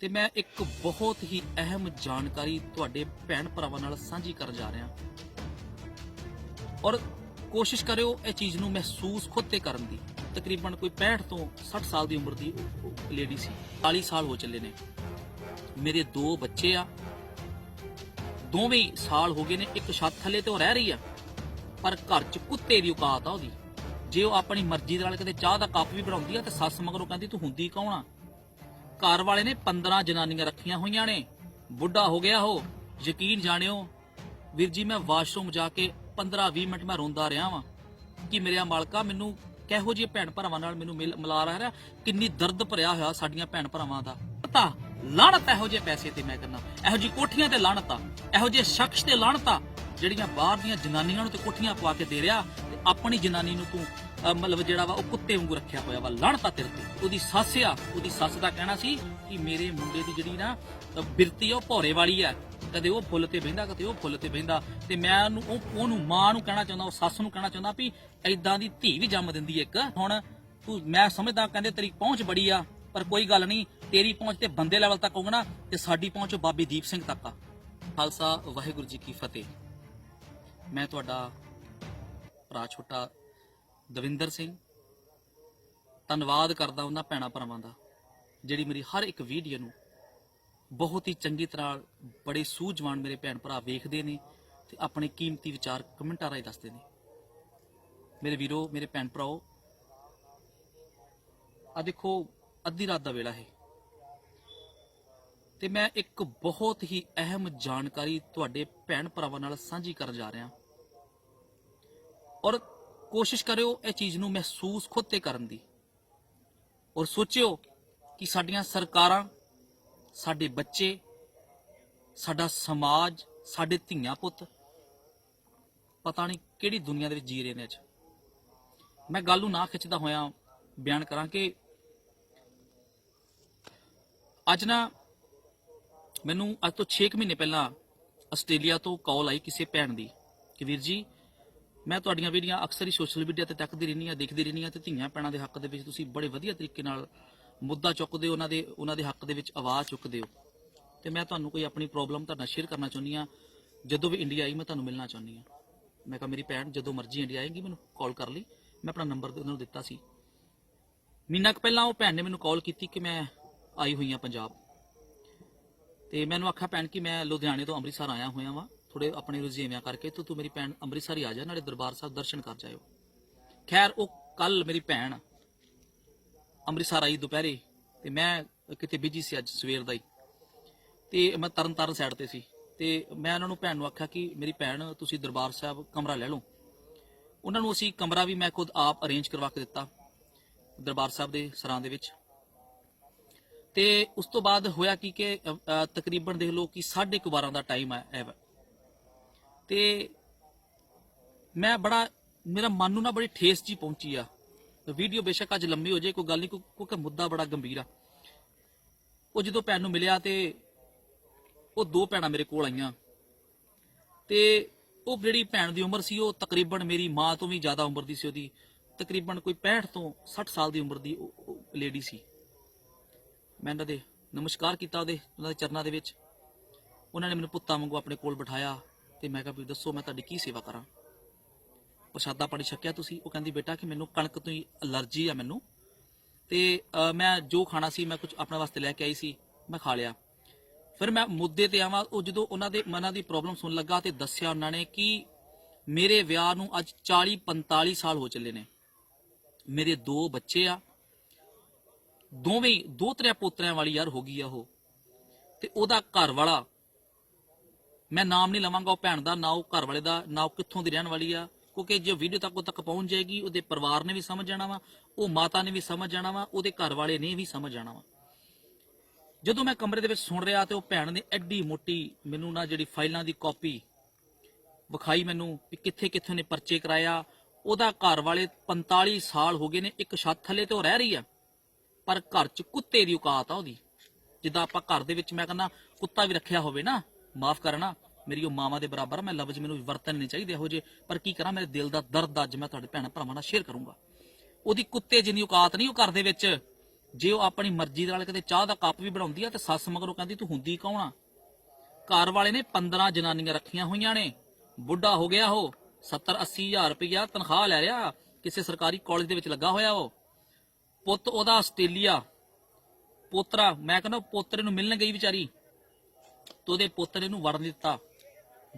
ਤੇ ਮੈਂ ਇੱਕ ਬਹੁਤ ਹੀ ਅਹਿਮ ਜਾਣਕਾਰੀ ਤੁਹਾਡੇ ਭੈਣ ਭਰਾਵਾਂ ਨਾਲ ਸਾਂਝੀ ਕਰਨ ਜਾ ਰਿਹਾ। ਔਰ ਕੋਸ਼ਿਸ਼ ਕਰਿਓ ਇਹ ਚੀਜ਼ ਨੂੰ ਮਹਿਸੂਸ ਖੁਦ ਤੇ ਕਰਨ ਦੀ। ਤਕਰੀਬਨ ਕੋਈ 65 ਤੋਂ 60 ਸਾਲ ਦੀ ਉਮਰ ਦੀ ਲੇਡੀ ਸੀ। 40 ਸਾਲ ਹੋ ਚੱਲੇ ਨੇ। ਮੇਰੇ ਦੋ ਬੱਚੇ ਆ। ਦੋਵੇਂ ਸਾਲ ਹੋ ਗਏ ਨੇ। ਇੱਕ ਛੱਤ ਥੱਲੇ ਤੇ ਉਹ ਰਹਿ ਰਹੀ ਆ। ਪਰ ਘਰ 'ਚ ਕੁੱਤੇ ਦੀ ਔਕਾਤ ਆ ਉਹਦੀ। ਜੇ ਉਹ ਆਪਣੀ ਮਰਜ਼ੀ ਦੇ ਨਾਲ ਕਿਤੇ ਚਾਹ ਦਾ ਕੱਪ ਵੀ ਬਣਾਉਂਦੀ ਆ ਤੇ ਸੱਸ ਮਗਰੋਂ ਕਹਿੰਦੀ, ਤੂੰ ਹੁੰਦੀ ਕੌਣ ਆ? ਘਰ ਵਾਲੇ ਨੇ 15 ਜਨਾਨੀਆਂ ਰੱਖੀਆਂ ਹੋਈਆਂ ਨੇ। ਬੁੱਢਾ ਹੋ ਗਿਆ ਉਹ। ਯਕੀਨ ਜਾਣਿਓ, ਵੀਰ ਜੀ, ਮੈਂ ਵਾਸ਼ਰੂਮ ਜਾ ਕੇ 15-20 ਮਿੰਟ ਮੈਂ ਰੋਂਦਾ ਰਿਹਾ ਵਾਂ। ਕਿ ਮੇਰੇ ਮਾਲਕਾ? ਮੈਨੂੰ ਕਿਹੋ ਜਿਹੇ ਭੈਣ ਭਰਾਵਾਂ ਨਾਲ ਮੈਨੂੰ ਮਿਲਾ ਰਿਹਾ ਕਿੰਨੀ ਦਰਦ ਭਰਿਆ ਹੋਇਆ ਸਾਡੀਆਂ ਭੈਣ ਭਰਾਵਾਂ ਦਾ। ਪਤਾ ਲਾਣਤ ਇਹੋ ਜਿਹੇ ਪੈਸੇ ਤੇ ਮੈਂ ਕਰਨਾ। ਇਹੋ ਜਿਹੀ ਕੋਠੀਆਂ ਤੇ ਲਾਣਤ ਆ। ਇਹੋ ਜਿਹੇ ਸ਼ਖਸ ਤੇ ਲਾਣਤ ਆ, ਜਿਹੜੀਆਂ ਬਾਹਰ ਦੀਆਂ ਜਨਾਨੀਆਂ ਨੂੰ ਤੇ ਕੋਠੀਆਂ ਪਵਾ ਕੇ ਦੇ ਰਿਹਾ ਤੇ ਆਪਣੀ ਜਨਾਨੀ ਨੂੰ ਤੂੰ ਮਤਲਬ ਜਿਹੜਾ ਵਾ, ਉਹ ਕੁੱਤੇ ਵਾਂਗੂ ਰੱਖਿਆ ਹੋਇਆ ਵਾ ਲਾਣਤਾ ਤੇਰੇ ਤੇ। ਉਹਦੀ ਸੱਸ ਆ, ਉਹਦੀ ਸੱਸ ਦਾ ਕਹਿਣਾ ਸੀ ਕਿ ਮੇਰੇ ਮੁੰਡੇ ਦੀ ਜਿਹੜੀ ਨਾ ਬਿਰਤੀ ਉਹ ਭੋਰੇ ਵਾਲੀ ਆ। ਕਦੇ ਉਹ ਫੁੱਲ ਤੇ ਬਹਿੰਦਾ, ਕਦੇ ਉਹ ਫੁੱਲ ਤੇ ਬਹਿੰਦਾ। ਤੇ ਮੈਂ ਉਹਨੂੰ, ਉਹ, ਉਹਨੂੰ ਮਾਂ ਨੂੰ ਕਹਿਣਾ ਚਾਹੁੰਦਾ, ਉਹ ਸੱਸ ਨੂੰ ਕਹਿਣਾ ਚਾਹੁੰਦਾ ਵੀ ਐਦਾਂ ਦੀ ਧੀ ਵੀ ਜੰਮ ਦਿੰਦੀ ਇੱਕ। ਹੁਣ ਤੂੰ, ਮੈਂ ਸਮਝਦਾ, ਕਹਿੰਦੇ ਤੇਰੀ ਪਹੁੰਚ ਬੜੀ ਆ, ਪਰ ਕੋਈ ਗੱਲ ਨਹੀਂ, ਤੇਰੀ ਪਹੁੰਚ ਤੇ ਬੰਦੇ ਲੈਵਲ ਤੱਕ ਹੋਊਗਾ ਤੇ ਸਾਡੀ ਪਹੁੰਚ ਬਾਬੇ ਦੀਪ ਸਿੰਘ ਤੱਕ ਆ। ਖਾਲਸਾ ਵਾਹਿਗੁਰੂ ਜੀ ਕੀ ਫਤਿਹ। ਮੈਂ ਤੁਹਾਡਾ ਭਰਾ ਛੋਟਾ ਦਵਿੰਦਰ ਸਿੰਘ। ਧੰਨਵਾਦ ਕਰਦਾ ਉਹਨਾਂ ਭੈਣਾ ਭਰਾਵਾਂ ਦਾ, ਜਿਹੜੀ ਮੇਰੀ ਹਰ ਇੱਕ ਵੀਡੀਓ ਨੂੰ ਬਹੁਤ ਹੀ ਚੰਗੀ ਤਰ੍ਹਾਂ ਬੜੇ ਸੂਝਵਾਨ ਮੇਰੇ ਭੈਣ ਭਰਾ ਵੇਖਦੇ ਨੇ ਤੇ ਆਪਣੇ ਕੀਮਤੀ ਵਿਚਾਰ ਕਮੈਂਟਾਂ ਰਾਹੀਂ ਦੱਸਦੇ ਨੇ। ਮੇਰੇ ਵੀਰੋ, ਮੇਰੇ ਭੈਣ ਭਰਾਓ ਆ ਦੇਖੋ, ਅੱਧੀ ਰਾਤ ਦਾ ਵੇਲਾ ਹੈ। ਤੇ ਮੈਂ ਇੱਕ ਬਹੁਤ ਹੀ ਅਹਿਮ ਜਾਣਕਾਰੀ ਤੁਹਾਡੇ ਭੈਣ ਭਰਾਵਾਂ ਨਾਲ ਸਾਂਝੀ ਕਰਨ ਜਾ ਰਿਹਾ। ਔਰ ਕੋਸ਼ਿਸ਼ ਕਰਿਓ ਇਹ ਚੀਜ਼ ਨੂੰ ਮਹਿਸੂਸ ਖੁਦ ਤੇ ਕਰਨ ਦੀ। ਔਰ ਸੋਚਿਓ ਕਿ ਸਾਡੀਆਂ ਸਰਕਾਰਾਂ, ਸਾਡੇ ਬੱਚੇ, ਸਾਡਾ ਸਮਾਜ, ਸਾਡੇ ਧੀਆਂ ਪੁੱਤ, ਪਤਾ ਨਹੀਂ ਕਿਹੜੀ ਦੁਨੀਆ ਦੇ ਵਿੱਚ ਜੀ ਰਹੇ ਨੇ ਅੱਜ। ਮੈਂ ਗੱਲ ਨੂੰ ਨਾ ਖਿੱਚਦਾ ਹੋਇਆ ਬਿਆਨ ਕਰਾਂ ਕਿ ਅੱਜ ਨਾ ਮੈਨੂੰ ਅੱਜ ਤੋਂ 6 ਮਹੀਨੇ ਪਹਿਲਾਂ ਆਸਟ੍ਰੇਲੀਆ ਤੋਂ ਕਾਲ ਆਈ ਕਿਸੇ ਭੈਣ ਦੀ ਕਿ ਵੀਰ ਜੀ ਮੈਂ ਤੁਹਾਡੀਆਂ ਵੀਡੀਓ ਅਕਸਰ ਹੀ ਸੋਸ਼ਲ ਮੀਡੀਆ ਤੇ ਤੱਕਦੀ ਰਹਿੰਦੀ ਆ ਦੇਖਦੀ ਰਹਿੰਦੀ ਆ ਤੇ ਧੀਆਂ ਭੈਣਾਂ ਦੇ ਹੱਕ ਦੇ ਵਿੱਚ ਤੁਸੀਂ ਬੜੇ ਵਧੀਆ ਤਰੀਕੇ ਨਾਲ ਮੁੱਦਾ ਚੁੱਕਦੇ ਹੋ, ਉਹਨਾਂ ਦੇ ਉਹਨਾਂ ਦੇ ਹੱਕ ਦੇ ਵਿੱਚ ਆਵਾਜ਼ ਚੁੱਕਦੇ ਹੋ। ਤੇ ਮੈਂ ਤੁਹਾਨੂੰ ਕੋਈ ਆਪਣੀ ਪ੍ਰੋਬਲਮ ਤੁਹਾਡੇ ਨਾਲ ਸ਼ੇਅਰ ਕਰਨਾ ਚਾਹੁੰਦੀ ਆ ਜਦੋਂ ਵੀ ਇੰਡੀਆ ਆਈ, ਮੈਂ ਤੁਹਾਨੂੰ ਮਿਲਣਾ ਚਾਹੁੰਦੀ ਆ ਮੈਂ ਕਿਹਾ, ਮੇਰੀ ਭੈਣ, ਜਦੋਂ ਮਰਜ਼ੀ ਇੰਡੀਆ ਆਏਗੀ, ਮੈਨੂੰ ਕਾਲ ਕਰ ਲਈ। ਮੈਂ ਆਪਣਾ ਨੰਬਰ ਉਹਨਾਂ ਨੂੰ ਦਿੱਤਾ ਸੀ। ਮਹੀਨਾ ਕੁ ਪਹਿਲਾਂ ਉਹ ਭੈਣ ਨੇ ਮੈਨੂੰ ਕਾਲ ਕੀਤੀ ਕਿ ਮੈਂ ਆਈ ਹੋਈ ਆ ਪੰਜਾਬ। ਤੇ ਮੈਨੂੰ ਆਖਿਆ, ਭੈਣ ਕਿ ਮੈਂ ਲੁਧਿਆਣੇ ਤੋਂ ਅੰਮ੍ਰਿਤਸਰ ਆਇਆ ਹੋਇਆ ਵਾਂ। ਥੋੜੇ ਆਪਣੇ ਰੁਝੇਵਿਆਂ ਕਰਕੇ ਤੇ ਤੂੰ ਮੇਰੀ ਭੈਣ ਅੰਮ੍ਰਿਤਸਰ ਹੀ ਆ ਜਾ, ਨਾਲੇ ਦਰਬਾਰ ਸਾਹਿਬ ਦਰਸ਼ਨ ਕਰ ਜਾਇਓ। ਖੈਰ, ਉਹ ਕੱਲ ਮੇਰੀ ਭੈਣ ਅੰਮ੍ਰਿਤਸਰ ਆਈ ਦੁਪਹਿਰੇ ਤੇ ਮੈਂ ਕਿਤੇ ਬਿਜ਼ੀ ਸੀ ਅੱਜ, ਸਵੇਰ ਦਾ ਹੀ। ਤੇ ਮੈਂ ਤਰਨ ਤਾਰਨ ਸਾਈਡ ਤੇ ਸੀ। ਤੇ ਮੈਂ ਉਹਨਾਂ ਨੂੰ ਭੈਣ ਨੂੰ ਆਖਿਆ ਕਿ ਮੇਰੀ ਭੈਣ, ਤੁਸੀਂ ਦਰਬਾਰ ਸਾਹਿਬ ਕਮਰਾ ਲੈ ਲਓ। ਉਹਨਾਂ ਨੂੰ ਅਸੀਂ ਕਮਰਾ ਵੀ ਮੈਂ ਖੁਦ ਆਪ ਅਰੇਂਜ ਕਰਵਾ ਕੇ ਦਿੱਤਾ, ਦਰਬਾਰ ਸਾਹਿਬ ਦੇ ਸਰਾਂ ਦੇ ਵਿੱਚ। ਤੇ ਉਸ ਤੋਂ ਬਾਅਦ ਹੋਇਆ ਕੀ ਕਿ ਤਕਰੀਬਨ ਦੇਖ ਲਓ ਕਿ 12:30 ਦਾ ਟਾਈਮ ਹੈ ਤੇ ਮੈਂ ਬੜਾ, ਮੇਰਾ ਮਨ ਨੂੰ ਨਾ ਬੜੀ ਠੇਸ ਜੀ ਪਹੁੰਚੀ ਆ। ਵੀਡੀਓ ਬੇਸ਼ੱਕ ਅੱਜ ਲੰਮੀ ਹੋ ਜਾਏ, ਕੋਈ ਗੱਲ ਨਹੀਂ ਕਿਉਂਕਿ ਮੁੱਦਾ ਬੜਾ ਗੰਭੀਰ ਆ। ਉਹ ਜਦੋਂ ਭੈਣ ਨੂੰ ਮਿਲਿਆ ਤੇ ਉਹ ਦੋ ਭੈਣਾਂ ਮੇਰੇ ਕੋਲ ਆਈਆਂ। ਤੇ ਉਹ ਜਿਹੜੀ ਭੈਣ ਦੀ ਉਮਰ ਸੀ, ਉਹ ਤਕਰੀਬਨ ਮੇਰੀ ਮਾਂ ਤੋਂ ਵੀ ਜ਼ਿਆਦਾ ਉਮਰ ਦੀ ਸੀ ਉਹਦੀ। ਤਕਰੀਬਨ ਕੋਈ 65 ਤੋਂ 60 ਸਾਲ ਦੀ ਉਮਰ ਦੀ ਲੇਡੀ ਸੀ। ਮੈਂ ਇਹਨਾਂ ਦੇ ਨਮਸਕਾਰ ਕੀਤਾ ਉਹਦੇ, ਉਹਨਾਂ ਦੇ ਚਰਨਾਂ ਦੇ ਵਿੱਚ। ਉਹਨਾਂ ਨੇ ਮੈਨੂੰ ਪੁੱਤਾਂ ਵਾਂਗੂ ਆਪਣੇ ਕੋਲ ਬਿਠਾਇਆ। ਤੇ ਮੈਂ ਕਿਹਾ ਵੀ ਦੱਸੋ ਮੈਂ ਤੁਹਾਡੀ ਕੀ ਸੇਵਾ ਕਰਾਂ? ਪ੍ਰਸ਼ਾਦਾ ਪਾਣੀ ਛਕਿਆ ਤੁਸੀਂ, ਉਹ ਕਹਿੰਦੀ, ਬੇਟਾ, ਕਿ ਮੈਨੂੰ ਕਣਕ ਤੋਂ ਹੀ ਅਲਰਜੀ ਆ ਮੈਨੂੰ। ਤੇ ਮੈਂ ਜੋ ਖਾਣਾ ਸੀ, ਮੈਂ ਕੁਝ ਆਪਣੇ ਵਾਸਤੇ ਲੈ ਕੇ ਆਈ ਸੀ, ਮੈਂ ਖਾ ਲਿਆ। ਫਿਰ ਮੈਂ ਮੁੱਦੇ ਤੇ ਆਵਾਂ, ਉਹ ਜਦੋਂ ਉਹਨਾਂ ਦੇ ਮਨਾਂ ਦੀ ਪ੍ਰੋਬਲਮ ਸੁਣ ਲੱਗਾ ਤੇ ਦੱਸਿਆ ਉਹਨਾਂ ਨੇ ਕਿ ਮੇਰੇ ਵਿਆਹ ਨੂੰ ਅੱਜ 40 45 ਸਾਲ ਹੋ ਚੱਲੇ ਨੇ। ਮੇਰੇ ਦੋ ਬੱਚੇ ਆ। ਦੋਵੇਂ ਦੋ ਤਰਿਆ ਪੋਤਰਿਆਂ ਵਾਲੀ ਯਾਰ ਹੋ ਗਈ ਆ ਉਹ। ਤੇ ਉਹਦਾ ਘਰ ਵਾਲਾ ਮੈਂ ਨਾਮ ਨਹੀਂ ਲਵਾਂਗਾ, ਉਹ ਭੈਣ ਦਾ, ਨਾ ਉਹ ਘਰ ਵਾਲੇ ਦਾ, ਨਾ ਉਹ ਕਿੱਥੋਂ ਦੀ ਰਹਿਣ ਵਾਲੀ ਆ। ਕਿਉਂਕਿ ਜੇ ਵੀਡੀਓ ਤੱਕ ਉਹ ਤੱਕ ਪਹੁੰਚ ਜਾਏਗੀ, ਉਹਦੇ ਪਰਿਵਾਰ ਨੇ ਵੀ ਸਮਝ ਜਾਣਾ ਵਾ, ਉਹ ਮਾਤਾ ਨੇ ਵੀ ਸਮਝ ਜਾਣਾ ਵਾ, ਉਹਦੇ ਘਰ ਵਾਲੇ ਨੇ ਵੀ ਸਮਝ ਜਾਣਾ ਵਾ। ਜਦੋਂ ਮੈਂ ਕਮਰੇ ਦੇ ਵਿੱਚ ਸੁਣ ਰਿਹਾ ਤੇ ਉਹ ਭੈਣ ਨੇ ਐਡੀ ਮੋਟੀ ਮੈਨੂੰ ਨਾ ਜਿਹੜੀ ਫਾਈਲਾਂ ਦੀ ਕਾਪੀ ਵਿਖਾਈ ਮੈਨੂੰ ਵੀ ਕਿੱਥੇ ਕਿੱਥੇ ਨੇ ਪਰਚੇ ਕਰਾਇਆ, ਉਹਦਾ ਘਰ ਵਾਲੇ 45 ਸਾਲ ਹੋ ਗਏ ਨੇ, ਇੱਕ ਛੱਤ ਥੱਲੇ ਤੇ ਉਹ ਰਹਿ ਰਹੀ ਆ। ਪਰ ਘਰ 'ਚ ਕੁੱਤੇ ਦੀ ਔਕਾਤ ਆ ਉਹਦੀ। ਜਿੱਦਾਂ ਆਪਾਂ ਘਰ ਦੇ ਵਿੱਚ ਮੈਂ ਕਹਿੰਦਾ, ਕੁੱਤਾ ਵੀ ਰੱਖਿਆ ਹੋਵੇ ਨਾ ਮਾਫ ਕਰਨਾ, ਮੇਰੀ ਉਹ ਮਾਵਾਂ ਦੇ ਬਰਾਬਰ ਮੈਂ ਲਫ਼ਜ਼ ਮੈਨੂੰ ਵਰਤਨ ਨਹੀਂ ਚਾਹੀਦੇ ਇਹੋ ਜੇ ਪਰ ਕੀ ਕਰਾਂ, ਮੇਰੇ ਦਿਲ ਦਾ ਦਰਦ ਅੱਜ ਮੈਂ ਤੁਹਾਡੇ ਭੈਣਾਂ ਭਰਾਵਾਂ ਨਾਲ ਸ਼ੇਅਰ ਕਰੂੰਗਾ। ਉਹਦੀ ਕੁੱਤੇ ਜਿੰਨੀ ਔਕਾਤ ਨਹੀਂ ਉਹ ਘਰ ਦੇ ਵਿੱਚ। ਜੇ ਉਹ ਆਪਣੀ ਮਰਜ਼ੀ ਦੇ ਨਾਲ ਕਿਤੇ ਚਾਹ ਦਾ ਕੱਪ ਵੀ ਬਣਾਉਂਦੀ ਆ ਤੇ ਸੱਸ ਮਗਰੋਂ ਕਹਿੰਦੀ, ਤੂੰ ਹੁੰਦੀ ਕੌਣ ਆ? ਘਰ ਵਾਲੇ ਨੇ 15 ਜਨਾਨੀਆਂ ਰੱਖੀਆਂ ਹੋਈਆਂ ਨੇ। ਬੁੱਢਾ ਹੋ ਗਿਆ ਉਹ 70 80 ਹਜ਼ਾਰ ਰੁਪਇਆ ਤਨਖਾਹ ਲੈ ਰਿਹਾ, ਕਿਸੇ ਸਰਕਾਰੀ ਕਾਲਜ ਦੇ ਵਿੱਚ ਲੱਗਾ ਹੋਇਆ ਉਹ। ਪੁੱਤ ਉਹਦਾ ਆਸਟ੍ਰੇਲੀਆ। ਪੋਤਰਾ, ਮੈਂ ਕਹਿੰਦਾ ਪੋਤਰੇ ਨੂੰ ਮਿਲਣ ਗਈ ਵਿਚਾਰੀ। ਤੇ ਉਹਦੇ ਪੋਤਰੇ ਨੂੰ ਵੜ ਨਹੀਂ ਦਿੱਤਾ।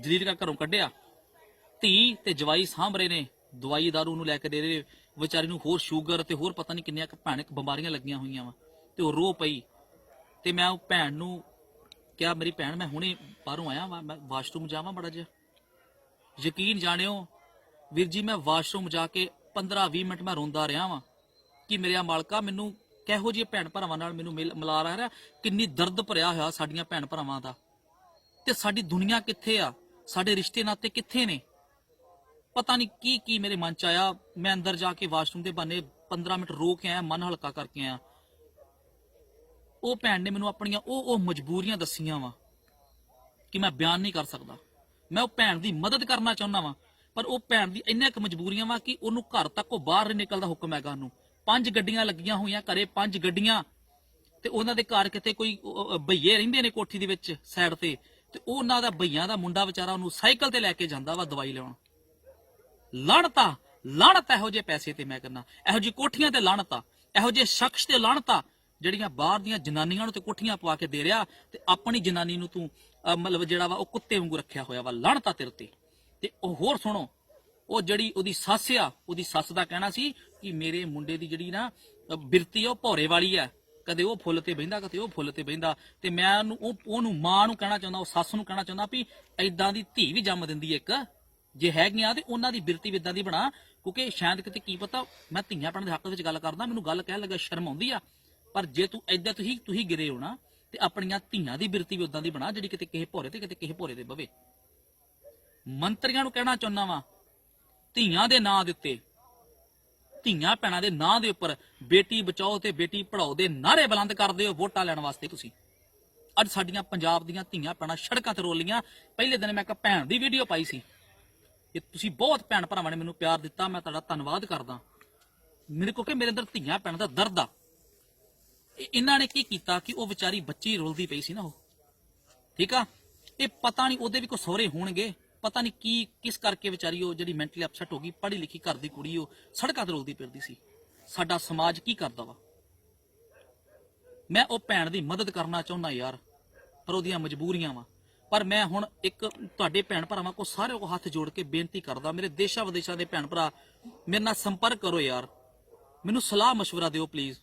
ਜਲੀਲ ਕਰ ਘਰੋਂ ਕੱਢਿਆ। ਧੀ ਤੇ ਜਵਾਈ ਸਾਂਭ ਰਹੇ ਨੇ। ਦਵਾਈ ਦਾਰੂ ਨੂੰ ਲੈ ਕੇ ਦੇ ਰਹੇ। ਵਿਚਾਰੀ ਨੂੰ ਹੋਰ ਸ਼ੂਗਰ ਤੇ ਹੋਰ ਪਤਾ ਨਹੀਂ ਕਿੰਨੀਆਂ ਕੁ ਭੈਣਕ ਬਿਮਾਰੀਆਂ ਲੱਗੀਆਂ ਹੋਈਆਂ ਵਾ। ਤੇ ਉਹ ਰੋ ਪਈ। ਤੇ ਮੈਂ ਉਹ ਭੈਣ ਨੂੰ ਕਿਹਾ, ਮੇਰੀ ਭੈਣ, ਮੈਂ ਹੁਣੇ ਬਾਹਰੋਂ ਆਇਆ ਵਾ। ਮੈਂ ਵਾਸ਼ਰੂਮ ਜਾਵਾਂ ਬੜਾ ਜਿਹਾ। ਯਕੀਨ ਜਾਣਿਓ, ਵੀਰ ਜੀ, ਮੈਂ ਵਾਸ਼ਰੂਮ ਜਾ ਕੇ 15-20 ਮਿੰਟ ਮੈਂ ਰੋਂਦਾ ਰਿਹਾ ਵਾਂ ਕਿ ਮੇਰੇ ਮਾਲਕਾ ਮੈਨੂੰ ਕਿਹੋ ਜਿਹੇ ਭੈਣ ਭਰਾਵਾਂ ਨਾਲ ਮੈਨੂੰ ਮਿਲ- ਮਿਲਾ ਰਿਹਾ ਕਿੰਨੀ ਦਰਦ ਭਰਿਆ ਹੋਇਆ ਸਾਡੀਆਂ ਭੈਣ ਭਰਾਵਾਂ ਦਾ। ਤੇ ਸਾਡੀ ਦੁਨੀਆ ਕਿੱਥੇ ਆ? ਸਾਡੇ ਰਿਸ਼ਤੇ ਨਾਤੇ ਕਿੱਥੇ ਨੇ? ਪਤਾ ਨਹੀਂ ਕੀ ਕੀ ਮੇਰੇ ਮਨ ਚ ਆਇਆ। ਮੈਂ ਅੰਦਰ ਜਾ ਕੇ ਵਾਸ਼ਰੂਮ ਦੇ ਬਹਾਨੇ 15 ਮਿੰਟ ਰੋ ਕੇ ਆਇਆ, ਮਨ ਹਲਕਾ ਕਰਕੇ ਆਇਆ। ਉਹ ਭੈਣ ਨੇ ਮੈਨੂੰ ਆਪਣੀਆਂ ਉਹ ਉਹ ਮਜਬੂਰੀਆਂ ਦੱਸੀਆਂ ਵਾ ਕਿ ਮੈਂ ਬਿਆਨ ਨਹੀਂ ਕਰ ਸਕਦਾ। ਮੈਂ ਉਹ ਭੈਣ ਦੀ ਮਦਦ ਕਰਨਾ ਚਾਹੁੰਦਾ ਵਾਂ, ਪਰ ਉਹ ਭੈਣ ਦੀ ਇੰਨੀਆਂ ਕੁ ਮਜਬੂਰੀਆਂ ਵਾ ਕਿ ਉਹਨੂੰ ਘਰ ਤੱਕ ਉਹ ਬਾਹਰ ਨਹੀਂ ਨਿਕਲਦਾ ਹੁਕਮ ਹੈਗਾ ਉਹਨੂੰ। ਪੰਜ ਗੱਡੀਆਂ ਲੱਗੀਆਂ ਹੋਈਆਂ ਘਰੇ ਪੰਜ ਗੱਡੀਆਂ। ਤੇ ਉਹਨਾਂ ਦੇ ਘਰ ਕਿਤੇ ਕੋਈ ਅਹ, ਭਈਏ ਰਹਿੰਦੇ ਨੇ ਕੋਠੀ ਦੇ ਵਿੱਚ ਸਾਈਡ ਤੇ। ਤੇ ਉਹਨਾਂ ਦਾ ਭਈਆਂ ਦਾ ਮੁੰਡਾ ਵਿਚਾਰਾ ਉਹਨੂੰ ਸਾਈਕਲ ਤੇ ਲੈ ਕੇ ਜਾਂਦਾ ਵਾ ਦਵਾਈ ਲਿਆਉਣ ਲਾਣਤਾ ਲਾਣਤ ਇਹੋ ਜਿਹੇ ਪੈਸੇ ਤੇ ਮੈਂ ਕਹਿੰਦਾ। ਇਹੋ ਜਿਹੀ ਕੋਠੀਆਂ ਤੇ ਲਾਣਤਾ ਇਹੋ ਜਿਹੇ ਸ਼ਖਸ ਤੇ ਲਾਣਤਾ ਜਿਹੜੀਆਂ ਬਾਹਰ ਦੀਆਂ ਜਨਾਨੀਆਂ ਨੂੰ ਤੇ ਕੋਠੀਆਂ ਪਵਾ ਕੇ ਦੇ ਰਿਆ ਤੇ ਆਪਣੀ ਜਨਾਨੀ ਨੂੰ ਤੂੰ ਮਤਲਬ ਜਿਹੜਾ ਵਾ ਉਹ ਕੁੱਤੇ ਵਾਂਗੂ ਰੱਖਿਆ ਹੋਇਆ ਵਾ ਲਾਣਤਾ ਤੇਰੇ ਤੇ ਤੇ ਉਹ ਹੋਰ ਸੁਣੋ ਉਹ ਜਿਹੜੀ ਉਹਦੀ ਸੱਸ ਆ ਉਹਦੀ ਸੱਸ ਦਾ ਕਹਿਣਾ ਸੀ ਕਿ ਮੇਰੇ ਮੁੰਡੇ ਦੀ ਜਿਹੜੀ ਨਾ ਬਿਰਤੀ ਆ, ਉਹ ਭੋਰੇ ਵਾਲੀ ਆ। ਕਦੇ ਉਹ ਫੁੱਲ ਤੇ ਬਹਿੰਦਾ, ਕਦੇ ਉਹ ਫੁੱਲ ਤੇ ਬਹਿੰਦਾ। ਤੇ ਮੈਂ ਉਹਨੂੰ, ਉਹ, ਉਹਨੂੰ ਮਾਂ ਨੂੰ ਕਹਿਣਾ ਚਾਹੁੰਦਾ, ਉਹ ਸੱਸ ਨੂੰ ਕਹਿਣਾ ਚਾਹੁੰਦਾ ਵੀ ਐਦਾਂ ਦੀ ਧੀ ਵੀ ਜੰਮ ਦਿੰਦੀ ਇੱਕ। ਜੇ ਹੈਗੀਆਂ ਤੇ ਉਹਨਾਂ ਦੀ ਬਿਰਤੀ ਵੀ ਏਦਾਂ ਦੀ ਬਣਾ। ਕਿਉਂਕਿ ਸ਼ਾਇਦ ਕਿਤੇ ਕੀ ਪਤਾ, ਮੈਂ ਧੀਆਂ ਪੈਣ ਦੇ ਹੱਕ ਵਿੱਚ ਗੱਲ ਕਰਦਾ, ਮੈਨੂੰ ਗੱਲ ਕਹਿਣ ਲੱਗਾ ਸ਼ਰਮ ਆਉਂਦੀ ਆ। ਪਰ ਜੇ ਤੂੰ ਐਦਾਂ ਤੁਸੀਂ ਤੁਸੀਂ ਗਿਰੇ ਹੋ ਨਾ, ਤੇ ਆਪਣੀਆਂ ਧੀਆਂ ਦੀ ਬਿਰਤੀ ਵੀ ਉਦਾਂ ਦੀ ਬਣਾ, ਜਿਹੜੀ ਕਿਤੇ ਕਿਸੇ ਭੋਰੇ ਤੇ, ਕਿਤੇ ਕਿਸੇ ਭੋਰੇ ਤੇ ਬਵੇ। ਮੰਤਰੀਆਂ ਨੂੰ ਕਹਿਣਾ ਚਾਹੁੰਦਾ ਵਾਂ, ਧੀਆਂ ਦੇ ਨਾਂ ਦੇ ਉੱਤੇ। ਧੀਆਂ ਭੈਣਾਂ ਦੇ ਨਾਂ ਦੇ ਉੱਪਰ ਬੇਟੀ ਬਚਾਓ ਤੇ ਬੇਟੀ ਪੜਾਓ ਦੇ ਨਾਰੇ ਬੁਲੰਦ ਕਰਦੇ ਹੋ ਵੋਟਾਂ ਲੈਣ ਵਾਸਤੇ ਤੁਸੀਂ। ਅੱਜ ਸਾਡੀਆਂ ਪੰਜਾਬ ਦੀਆਂ ਧੀਆਂ ਭੈਣਾਂ ਸੜਕਾਂ ਤੇ ਰੋਲੀਆਂ। ਪਹਿਲੇ ਦਿਨ ਮੈਂ ਇੱਕ ਭੈਣ ਦੀ ਵੀਡੀਓ ਪਾਈ ਸੀ। ਇਹ ਤੁਸੀਂ ਬਹੁਤ ਭੈਣ ਭਰਾਵਾਂ ਨੇ ਮੈਨੂੰ ਪਿਆਰ ਦਿੱਤਾ, ਮੈਂ ਤੁਹਾਡਾ ਧੰਨਵਾਦ ਕਰਦਾ। ਮੇਰੇ ਕੋਲ ਕਿ ਮੇਰੇ ਅੰਦਰ ਧੀਆਂ ਭੈਣਾਂ ਦਾ ਦਰਦ ਆ। ਇਹ- ਇਹਨਾਂ ਨੇ ਕੀ ਕੀਤਾ ਕਿ ਉਹ ਵਿਚਾਰੀ ਬੱਚੀ ਰੋਲਦੀ ਪਈ ਸੀ ਨਾ ਉਹ। ਠੀਕ ਆ? ਇਹ ਪਤਾ ਨਹੀਂ ਉਹਦੇ ਵੀ ਕੋਈ ਸਹੁਰੇ ਹੋਣਗੇ। ਪਤਾ ਨਹੀਂ ਕੀ ਕਿਸ ਕਰਕੇ ਵਿਚਾਰੀ ਉਹ ਜਿਹੜੀ ਮੈਂਟਲੀ ਅਪਸੈਟ ਹੋ ਗਈ ਪੜ੍ਹੀ ਲਿਖੀ ਘਰ ਦੀ ਕੁੜੀ ਉਹ ਸੜਕਾਂ ਤੇ ਰੋਲਦੀ ਫਿਰਦੀ ਸੀ ਸਾਡਾ ਸਮਾਜ ਕੀ ਕਰਦਾ ਵਾ ਮੈਂ ਉਹ ਭੈਣ ਦੀ ਮਦਦ ਕਰਨਾ ਚਾਹੁੰਦਾ ਯਾਰ ਪਰ ਉਹਦੀਆਂ ਮਜਬੂਰੀਆਂ ਵਾ ਪਰ ਮੈਂ ਹੁਣ ਇੱਕ ਤੁਹਾਡੇ ਭੈਣ ਭਰਾਵਾਂ ਕੋ ਸਾਰੇ ਕੋ ਹੱਥ ਜੋੜ ਕੇ ਬੇਨਤੀ ਕਰਦਾ ਮੇਰੇ ਦੇਸ਼ਾਂ ਵਿਦੇਸ਼ਾਂ ਦੇ ਭੈਣ ਭਰਾ ਮੇਰੇ ਨਾਲ ਸੰਪਰਕ ਕਰੋ ਯਾਰ ਮੈਨੂੰ ਸਲਾਹ مشورہ ਦਿਓ ਪਲੀਜ਼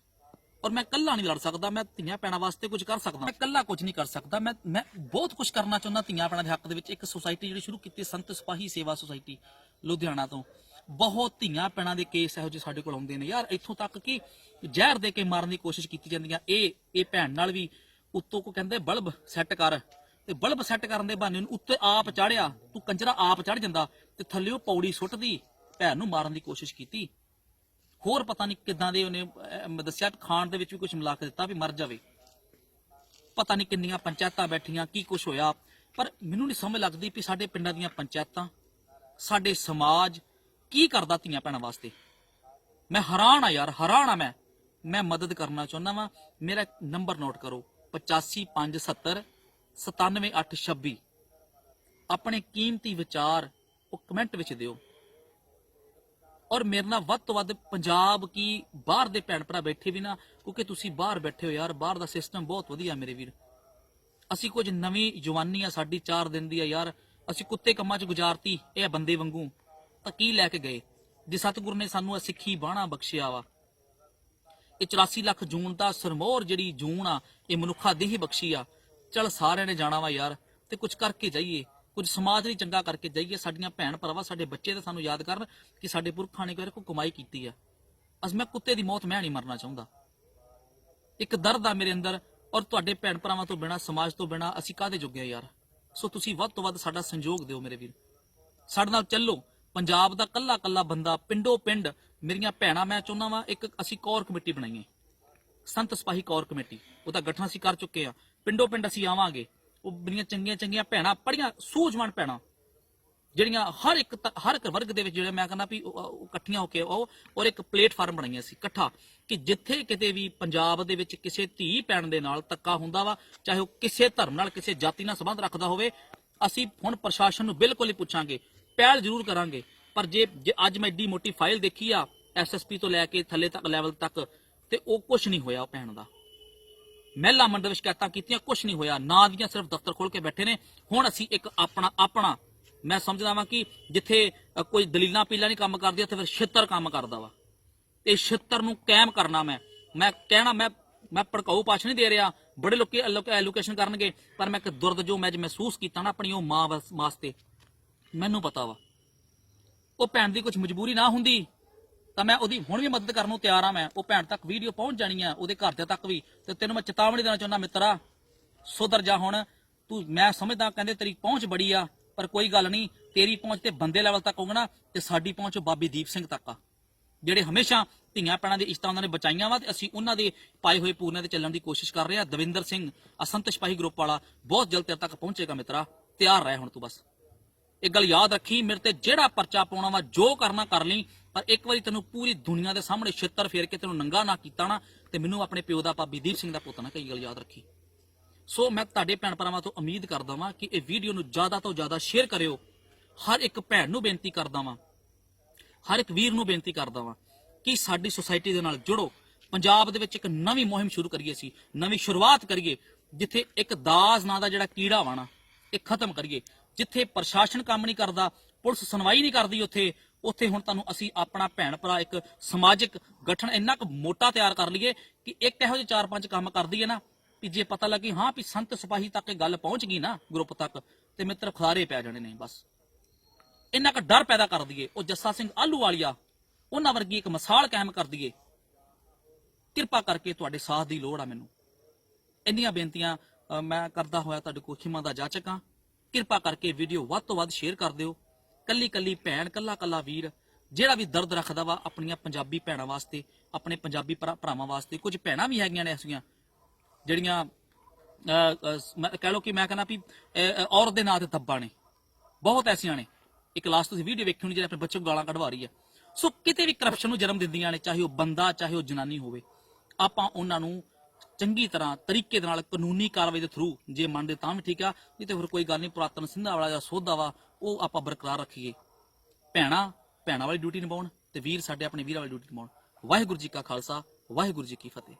ਔਰ ਮੈਂ ਇਕੱਲਾ ਨਹੀਂ ਲੜ ਸਕਦਾ, ਮੈਂ ਧੀਆਂ ਪੈਣਾ ਵਾਸਤੇ ਕੁਝ ਕਰ ਸਕਦਾ। ਮੈਂ ਇਕੱਲਾ ਕੁਝ ਨਹੀਂ ਕਰ ਸਕਦਾ, ਮੈਂ ਮੈਂ ਬਹੁਤ ਕੁਝ ਕਰਨਾ ਚਾਹੁੰਦਾ ਧੀਆਂ ਪੈਣਾ ਦੇ ਹੱਕ ਦੇ ਵਿੱਚ। ਇੱਕ ਸੁਸਾਇਟੀ ਜਿਹੜੀ ਸ਼ੁਰੂ ਕੀਤੀ ਸੰਤ ਸਿਪਾਹੀ ਸੇਵਾ ਸੁਸਾਇਟੀ ਲੁਧਿਆਣਾ ਤੋਂ। ਬਹੁਤ ਧੀਆਂ ਪੈਣਾ ਦੇ ਕੇਸ ਇਹੋ ਜਿਹੇ ਸਾਡੇ ਕੋਲ ਆਉਂਦੇ ਨੇ। ਯਾਰ ਇੱਥੋਂ ਤੱਕ ਕਿ ਜ਼ਹਿਰ ਦੇ ਕੇ ਮਾਰਨ ਦੀ ਕੋਸ਼ਿਸ਼ ਕੀਤੀ ਜਾਂਦੀਆਂ। ਇਹ ਇਹ ਭੈਣ ਨਾਲ ਵੀ ਉੱਤੋਂ ਕੋ ਕਹਿੰਦੇ ਬਲਬ ਸੈੱਟ ਕਰ। ਤੇ ਬਲਬ ਸੈੱਟ ਕਰਨ ਦੇ ਬਹਾਨੇ ਨੂੰ ਉੱਤੇ ਆਪ ਚੜਿਆ। ਤੂੰ ਕੰਜਰਾ ਆਪ ਚੜ ਜਾਂਦਾ ਤੇ ਥੱਲੇ ਉਹ ਪੌੜੀ ਸੁੱਟਦੀ, ਭੈਣ ਨੂੰ ਮਾਰਨ ਦੀ ਕੋਸ਼ਿਸ਼ ਕੀਤੀ। ਹੋਰ ਪਤਾ ਨਹੀਂ ਕਿਦਾਂ ਦੇ ਉਹਨੇ ਅਹ, ਦੱਸਿਆ ਖਾਣ ਦੇ ਵਿੱਚ ਵੀ ਕੁਝ ਮਿਲਾ ਕੇ ਦਿੱਤਾ ਵੀ ਮਰ ਜਾਵੇ। ਪਤਾ ਨਹੀਂ ਕਿੰਨੀਆਂ ਪੰਚਾਇਤਾਂ ਬੈਠੀਆਂ ਕੀ ਕੁਝ ਹੋਇਆ। ਪਰ ਮੈਨੂੰ ਨਹੀਂ ਸਮਝ ਲੱਗਦੀ ਵੀ ਸਾਡੇ ਪਿੰਡਾਂ ਦੀਆਂ ਪੰਚਾਇਤਾਂ ਸਾਡੇ ਸਮਾਜ ਕੀ ਕਰਦਾ ਧੀਆਂ ਭੈਣਾਂ ਵਾਸਤੇ। ਮੈਂ ਹੈਰਾਨ ਆ ਯਾਰ ਹੈਰਾਨ ਆ ਮੈਂ। ਮੈਂ ਮਦਦ ਕਰਨਾ ਚਾਹੁੰਦਾ ਵਾਂ। ਮੇਰਾ ਨੰਬਰ ਨੋਟ ਕਰੋ 85570 97826 ਆਪਣੇ ਕੀਮਤੀ ਵਿਚਾਰ ਉਹ ਕਮੈਂਟ ਵਿੱਚ ਦਿਓ। ਔਰ ਮੇਰੇ ਨਾਲ ਵੱਧ ਤੋਂ ਵੱਧ ਪੰਜਾਬ ਕੀ ਬਾਹਰ ਦੇ ਭੈਣ ਭਰਾ ਬੈਠੇ ਵੀ ਨਾ, ਕਿਉਂਕਿ ਤੁਸੀਂ ਬਾਹਰ ਬੈਠੇ ਹੋ ਯਾਰ, ਬਾਹਰ ਦਾ ਸਿਸਟਮ ਬਹੁਤ ਵਧੀਆ ਮੇਰੇ ਵੀਰ। ਅਸੀਂ ਕੁਝ ਨਵੀਂ ਜਵਾਨੀ ਆ, ਸਾਡੀ 4 ਦਿਨ ਦੀ ਆ ਯਾਰ। ਅਸੀਂ ਕੁੱਤੇ ਕੰਮਾਂ 'ਚ ਗੁਜ਼ਾਰਤੀ, ਇਹ ਬੰਦੇ ਵਾਂਗੂ। ਤਾਂ ਕੀ ਲੈ ਕੇ ਗਏ? ਜੇ ਸਤਿਗੁਰ ਨੇ ਸਾਨੂੰ ਇਹ ਸਿੱਖੀ ਬਾਣਾ ਬਖਸ਼ਿਆ ਵਾ। ਇਹ 84 ਲੱਖ ਜੂਨ ਦਾ ਸਰਮੋਰ ਜਿਹੜੀ ਜੂਨ ਆ, ਇਹ ਮਨੁੱਖਾ ਦੀ ਹੀ ਬਖਸ਼ੀ ਆ। ਚਲ ਸਾਰਿਆਂ ਨੇ ਜਾਣਾ ਵਾ ਯਾਰ, ਤੇ ਕੁਝ ਕਰਕੇ ਜਾਈਏ। ਕੁਝ ਸਮਾਜ ਲਈ ਚੰਗਾ ਕਰਕੇ ਜਾਈਏ, ਸਾਡੀਆਂ ਭੈਣ ਭਰਾਵਾਂ, ਸਾਡੇ ਬੱਚੇ ਤੇ ਸਾਨੂੰ ਯਾਦ ਕਰਨ ਕਿ ਸਾਡੇ ਪੁਰਖਾਂ ਨੇ ਕੋਈ ਕਮਾਈ ਕੀਤੀ ਆ। ਅਸ ਮੈਂ ਕੁੱਤੇ ਦੀ ਮੌਤ, ਮੈਂ ਨਹੀਂ ਮਰਨਾ ਚਾਹੁੰਦਾ। ਇੱਕ ਦਰਦ ਆ ਮੇਰੇ ਅੰਦਰ ਔਰ ਤੁਹਾਡੇ ਭੈਣ ਭਰਾਵਾਂ ਤੋਂ ਬਿਨਾ, ਸਮਾਜ ਤੋਂ ਬਿਨਾ, ਅਸੀਂ ਕਾਹਦੇ ਜੋਗੇ ਯਾਰ? ਸੋ ਤੁਸੀਂ ਵੱਧ ਤੋਂ ਵੱਧ ਸਾਡਾ ਸੰਯੋਗ ਦਿਓ ਮੇਰੇ ਵੀਰ। ਸਾਡੇ ਨਾਲ ਚੱਲੋ। ਪੰਜਾਬ ਦਾ ਕੱਲਾ ਕੱਲਾ ਬੰਦਾ ਪਿੰਡੋ ਪਿੰਡ ਮੇਰੀਆਂ ਭੈਣਾਂ ਮੈਂ ਚਾਹੁੰਦਾ ਵਾਂ, ਇੱਕ ਅਸੀਂ ਕੋਰ ਕਮੇਟੀ ਬਣਾਈਏ। ਸੰਤ ਸਪਾਹੀ ਕੋਰ ਕਮੇਟੀ ਉਹਦਾ ਗਠਨ ਅਸੀਂ ਕਰ ਚੁੱਕੇ ਆ। ਪਿੰਡੋ ਪਿੰਡ ਅਸੀਂ ਆਵਾਂਗੇ। ਉਹ ਬੜੀਆਂ ਚੰਗੀਆਂ ਚੰਗੀਆਂ ਭੈਣਾਂ, ਬੜੀਆਂ ਸੂਝਵਾਨ ਭੈਣਾਂ। ਜਿਹੜੀਆਂ ਹਰ ਇੱਕ ਤ- ਹਰ ਇੱਕ ਵਰਗ ਦੇ ਵਿੱਚ ਜਿਹੜਾ ਮੈਂ ਕਹਿੰਦਾ ਵੀ ਇਕੱਠੀਆਂ ਹੋ ਕੇ ਉਹ, ਔਰ ਇੱਕ ਪਲੇਟਫਾਰਮ ਬਣਾਈਆਂ ਸੀ, ਇਕੱਠਾ। ਕਿ ਜਿੱਥੇ ਕਿਤੇ ਵੀ ਪੰਜਾਬ ਦੇ ਵਿੱਚ ਕਿਸੇ ਧੀ ਭੈਣ ਦੇ ਨਾਲ ਧੱਕਾ ਹੁੰਦਾ ਵਾ, ਚਾਹੇ ਉਹ ਕਿਸੇ ਧਰਮ ਨਾਲ, ਕਿਸੇ ਜਾਤੀ ਨਾਲ ਸੰਬੰਧ ਰੱਖਦਾ ਹੋਵੇ, ਅਸੀਂ ਹੁਣ ਪ੍ਰਸ਼ਾਸਨ ਨੂੰ ਬਿਲਕੁਲ ਹੀ ਪੁੱਛਾਂਗੇ, ਪਹਿਲ ਜ਼ਰੂਰ ਕਰਾਂਗੇ। ਪਰ ਜੇ ਜੇ ਅੱਜ ਮੈਂ ਏਡੀ ਮੋਟੀ ਫਾਈਲ ਦੇਖੀ ਆ ਐਸਐਸਪੀ ਤੋਂ ਲੈ ਕੇ ਥੱਲੇ ਤੱਕ, ਲੈਵਲ ਤੱਕ, ਤੇ ਉਹ ਕੁਝ ਨਹੀਂ ਹੋਇਆ ਉਹ ਭੈਣ ਦਾ। ਮਹਿਲਾ ਮੰਡਲ ਵਿੱਚ ਸ਼ਿਕਾਇਤਾਂ ਕੀਤੀਆਂ ਕੁਝ ਨਹੀਂ ਹੋਇਆ। ਨਾ ਦੀਆਂ ਸਿਰਫ ਦਫ਼ਤਰ ਖੋਲ ਕੇ ਬੈਠੇ ਨੇ। ਹੁਣ ਅਸੀਂ ਇੱਕ ਆਪਣਾ ਆਪਣਾ, ਮੈਂ ਸਮਝਦਾ ਵਾਂ ਕਿ ਜਿੱਥੇ ਕੋਈ ਦਲੀਲਾਂ ਪੀਲਾਂ ਨਹੀਂ ਕੰਮ ਕਰਦੀ ਉੱਥੇ ਫਿਰ ਛਿੱਤਰ ਕੰਮ ਕਰਦਾ ਵਾ। ਤੇ ਛਿੱਤਰ ਨੂੰ ਕਾਇਮ ਕਰਨਾ ਮੈਂ। ਮੈਂ ਕਹਿਣਾ, ਮੈਂ ਮੈਂ ਭੜਕਾਊ ਪਾਛ ਨਹੀਂ ਦੇ ਰਿਹਾ। ਬੜੇ ਲੋਕੀ ਐਲੋਕੇਸ਼ਨ ਕਰਨਗੇ, ਪਰ ਮੈਂ ਇੱਕ ਦੁਰਦ ਜੋ ਮੈਂ ਮਹਿਸੂਸ ਕੀਤਾ ਨਾ, ਆਪਣੀ ਉਹ ਮਾਂ ਵਾਸਤੇ, ਮੈਨੂੰ ਪਤਾ ਵਾ। ਉਹ ਭੈਣ ਦੀ ਕੁਝ ਮਜਬੂਰੀ ਨਾ ਹੁੰਦੀ। ਤਾਂ ਮੈਂ ਉਹਦੀ ਹੁਣ ਵੀ ਮਦਦ ਕਰਨ ਨੂੰ ਤਿਆਰ ਆ ਮੈਂ। ਉਹ ਭੈਣ ਤੱਕ ਵੀਡੀਓ ਪਹੁੰਚ ਜਾਣੀ ਆ, ਉਹਦੇ ਘਰ ਦੇ ਤੱਕ ਵੀ। ਤੇ ਤੈਨੂੰ ਮੈਂ ਚੇਤਾਵਨੀ ਦੇਣਾ ਚਾਹੁੰਦਾ ਮਿੱਤਰਾ, ਸੁਧਰ ਜਾ ਹੁਣ। ਤੂੰ, ਮੈਂ ਸਮਝਦਾ ਕਹਿੰਦੇ ਤੇਰੀ ਪਹੁੰਚ ਬੜੀ ਆ, ਪਰ ਕੋਈ ਗੱਲ ਨਹੀਂ, ਤੇਰੀ ਪਹੁੰਚ ਤੇ ਬੰਦੇ ਲੈਵਲ ਤੱਕ ਹੋਊਗਾ ਨਾ, ਤੇ ਸਾਡੀ ਪਹੁੰਚ ਬਾਬੇ ਦੀਪ ਸਿੰਘ ਤੱਕ ਆ। ਜਿਹੜੇ ਹਮੇਸ਼ਾ ਧੀਆਂ ਪੈਣਾ ਦੀ ਇਸ਼ਤਾਂ ਉਹਨਾਂ ਨੇ ਬਚਾਈਆਂ ਵਾ, ਤੇ ਅਸੀਂ ਉਹਨਾਂ ਦੇ ਪਾਏ ਹੋਏ ਪੂਰਨੇ ਤੇ ਚੱਲਣ ਦੀ ਕੋਸ਼ਿਸ਼ ਕਰ ਰਹੇ ਆ। ਦਵਿੰਦਰ ਸਿੰਘ ਅਸੰਤ ਸਿਪਾਹੀ ਗਰੁੱਪ ਵਾਲਾ, ਬਹੁਤ ਜਲਦ ਤੇਰੇ ਤੱਕ ਪਹੁੰਚੇਗਾ ਮਿੱਤਰਾ। ਤਿਆਰ ਰਹਿ ਹੁਣ ਤੂੰ ਬਸ। ਇਹ ਗੱਲ ਯਾਦ ਰੱਖੀ, ਮੇਰੇ ਤੇ ਜਿਹੜਾ ਪਰਚਾ ਪਾਉਣਾ ਵਾ, ਜੋ ਕਰਨਾ ਕਰ ਲਈ, ਪਰ ਇੱਕ ਵਾਰੀ ਤੈਨੂੰ ਪੂਰੀ ਦੁਨੀਆ ਦੇ ਸਾਹਮਣੇ ਛਿੱਤਰ ਫੇਰ ਕੇ ਤੈਨੂੰ ਨੰਗਾ ਨਾ ਕੀਤਾ ਨਾ, ਤੇ ਮੈਨੂੰ ਆਪਣੇ ਪਿਓ ਦਾ ਭਾਬੀ ਦੀਪ ਸਿੰਘ ਦਾ ਪੁੱਤ ਨਾ ਕਈ ਗੱਲ ਯਾਦ ਰੱਖੀ। ਸੋ ਮੈਂ ਤੁਹਾਡੇ ਭੈਣ ਭਰਾਵਾਂ ਤੋਂ ਉਮੀਦ ਕਰਦਾ ਵਾਂ ਕਿ ਇਹ ਵੀਡੀਓ ਨੂੰ ਜ਼ਿਆਦਾ ਤੋਂ ਜ਼ਿਆਦਾ ਸ਼ੇਅਰ ਕਰਿਓ। ਹਰ ਇੱਕ ਭੈਣ ਨੂੰ ਬੇਨਤੀ ਕਰਦਾ ਵਾਂ, ਹਰ ਇੱਕ ਵੀਰ ਨੂੰ ਬੇਨਤੀ ਕਰਦਾ ਵਾਂ ਕਿ ਸਾਡੀ ਸੁਸਾਇਟੀ ਦੇ ਨਾਲ ਜੁੜੋ। ਪੰਜਾਬ ਦੇ ਵਿੱਚ ਇੱਕ ਨਵੀਂ ਮੁਹਿੰਮ ਸ਼ੁਰੂ ਕਰੀਏ ਸੀ ਨਵੀਂ ਸ਼ੁਰੂਆਤ ਕਰੀਏ, ਜਿੱਥੇ ਇੱਕ ਦਾਜ ਨਾਂ ਦਾ ਜਿਹੜਾ ਕੀੜਾ ਵਾਣਾ ਇਹ ਖਤਮ ਕਰੀਏ। ਜਿੱਥੇ ਪ੍ਰਸ਼ਾਸਨ ਕੰਮ ਨਹੀਂ ਕਰਦਾ, ਪੁਲਿਸ ਸੁਣਵਾਈ ਨਹੀਂ ਕਰਦੀ ਉੱਥੇ ਉੱਥੇ ਹੁਣ ਤੁਹਾਨੂੰ ਅਸੀਂ ਆਪਣਾ ਭੈਣ ਭਰਾ ਇੱਕ ਸਮਾਜਿਕ ਗਠਨ ਇੰਨਾ ਕੁ ਮੋਟਾ ਤਿਆਰ ਕਰ ਲਈਏ ਕਿ ਇੱਕ ਇਹੋ ਜਿਹੇ ਚਾਰ ਪੰਜ ਕੰਮ ਕਰਦੀ ਹੈ ਨਾ ਕਿ ਜੇ ਪਤਾ ਲੱਗੀ, ਹਾਂ ਵੀ ਸੰਤ ਸਿਪਾਹੀ ਤੱਕ ਇਹ ਗੱਲ ਪਹੁੰਚ ਗਈ ਨਾ ਗਰੁੱਪ ਤੱਕ, ਤੇ ਮਿੱਤਰ ਖੁਆਰੇ ਪੈ ਜਾਣੇ ਨੇ ਬਸ। ਇੰਨਾ ਕੁ ਡਰ ਪੈਦਾ ਕਰ ਦਈਏ ਉਹ ਜੱਸਾ ਸਿੰਘ ਆਲੂ ਵਾਲੀਆ ਉਹਨਾਂ ਵਰਗੀ ਇੱਕ ਮਿਸਾਲ ਕਾਇਮ ਕਰ ਦਈਏ ਕਿਰਪਾ ਕਰਕੇ ਤੁਹਾਡੇ ਸਾਥ ਦੀ ਲੋੜ ਆ ਮੈਨੂੰ। ਇੰਨੀਆਂ ਬੇਨਤੀਆਂ ਮੈਂ ਕਰਦਾ ਹੋਇਆ ਤੁਹਾਡੇ ਕੋਲ ਖਿਮਾ ਦਾ ਜਾਚਕ ਹਾਂ। ਕਿਰਪਾ ਕਰਕੇ ਵੀਡੀਓ ਵੱਧ ਤੋਂ ਵੱਧ ਸ਼ੇਅਰ ਕਰ ਦਿਓ। ਕੱਲੀ ਕੱਲੀ ਭੈਣ ਕੱਲਾ ਕੱਲਾ ਵੀਰ ਜਿਹੜਾ ਵੀ ਦਰਦ ਰੱਖਦਾ ਵਾ ਆਪਣੀਆਂ ਪੰਜਾਬੀ ਭੈਣਾਂ ਵਾਸਤੇ ਆਪਣੇ ਪੰਜਾਬੀ ਭਰਾਵਾਂ ਵਾਸਤੇ ਕੁਝ ਭੈਣਾਂ ਵੀ ਹੈਗੀਆਂ ਨੇ ਐਸੀਆਂ ਜਿਹੜੀਆਂ ਕਹਿ ਲਓ ਕਿ ਮੈਂ ਕਹਿੰਦਾ ਵੀ ਅ, ਔਰਤ ਦੇ ਨਾਂ ਤੇ ਦੱਬਾ ਨੇ। ਬਹੁਤ ਐਸੀਆਂ ਨੇ। ਇੱਕ ਲਾਸਟ ਤੁਸੀਂ ਵੀਡੀਓ ਵੇਖੀ ਹੋਣੀ ਜਿਹੜੇ ਆਪਣੇ ਬੱਚੇ ਨੂੰ ਗਾਲਾਂ ਕਢਵਾ ਰਹੀ ਹੈ। ਸੋ ਕਿਤੇ ਵੀ ਕਰਪਸ਼ਨ ਨੂੰ ਜਨਮ ਦਿੰਦੀਆਂ ਨੇ ਚਾਹੇ ਉਹ ਬੰਦਾ ਚਾਹੇ ਉਹ ਜਨਾਨੀ ਹੋਵੇ ਆਪਾਂ ਉਹਨਾਂ ਨੂੰ ਚੰਗੀ ਤਰ੍ਹਾਂ ਤਰੀਕੇ ਦੇ ਨਾਲ ਕਾਨੂੰਨੀ ਕਾਰਵਾਈ ਦੇ ਥਰੂ ਜੇ ਮੰਨਦੇ ਤਾਂ ਵੀ ਠੀਕ ਆ, ਨਹੀਂ ਤੇ ਫਿਰ ਕੋਈ ਗੱਲ ਨਹੀਂ, ਪੁਰਾਤਨ ਸਿੰਧਾ ਵਾਲਾ ਜਾਂ ਸੋਧਾ ਵਾ, ਉਹ ਆਪਾਂ ਬਰਕਰਾਰ ਰੱਖੀਏ। ਭੈਣਾ ਭੈਣਾ ਵਾਲੀ ਡਿਊਟੀ ਨਿਭਾਉਣ ਤੇ ਵੀਰ ਸਾਡੇ ਆਪਣੇ ਵੀਰਾਂ ਵਾਲੀ ਡਿਊਟੀ ਨਿਭਾਉਣ। ਵਾਹਿਗੁਰੂ ਜੀ ਕਾ ਖਾਲਸਾ, ਵਾਹਿਗੁਰੂ ਜੀ ਕੀ ਫਤਿਹ।